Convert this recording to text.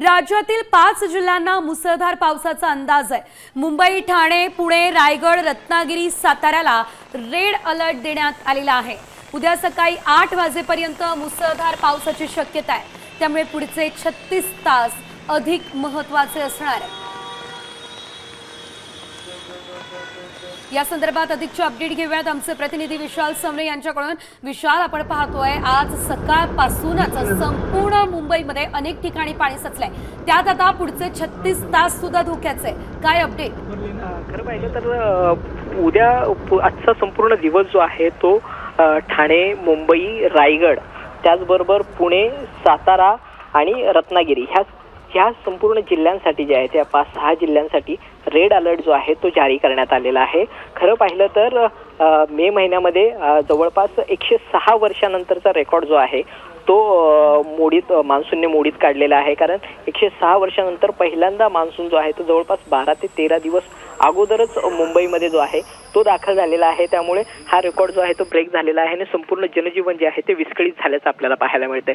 राज्यातील पाच जिल्ह्यांना मुसळधार पावसाचा अंदाज आहे. मुंबई ठाणे पुणे रायगड रत्नागिरी साताऱ्याला रेड अलर्ट देण्यात आलेला आहे. उद्या सकाळी आठ वाजेपर्यंत मुसळधार पावसाची शक्यता आहे. त्यामुळे पुढचे छत्तीस तास अधिक महत्त्वाचे असणार आहे. या संदर्भात अधिकचे अपडेट घेऊयात. आमचे प्रतिनिधी विशाल समरे यांच्याकडून. विशाल आपण पाहतोय आज सकाळपासूनच संपूर्ण मुंबईमध्ये अनेक ठिकाणी पाणी सचलंय. त्यात आता पुढचे छत्तीस तास सुद्धा धोक्याचे. काय अपडेट खरं पाहिलं तर उद्या आजचा संपूर्ण दिवस जो आहे तो ठाणे मुंबई रायगड त्याचबरोबर पुणे सातारा आणि रत्नागिरी ह्या ह्या संपूर्ण जिल्ह्यांसाठी जे आहे त्या पाच सहा जिल्ह्यांसाठी रेड अलर्ट जो आहे तो जारी करण्यात आलेला आहे. खरं पाहिलं तर मे महिन्यामध्ये जवळपास एकशे सहा वर्षानंतरचा रेकॉर्ड जो आहे तो मोडीत मान्सूनने मोडीत काढलेला आहे. कारण एकशे सहा वर्षानंतर पहिल्यांदा मान्सून जो आहे तो जवळपास बारा ते तेरा दिवस अगोदरच मुंबईमध्ये जो आहे तो दाखल झालेला आहे. त्यामुळे हा रेकॉर्ड जो आहे तो ब्रेक झालेला आहे आणि संपूर्ण जनजीवन जे आहे ते विस्कळीत झाल्याचं आपल्याला पाहायला मिळते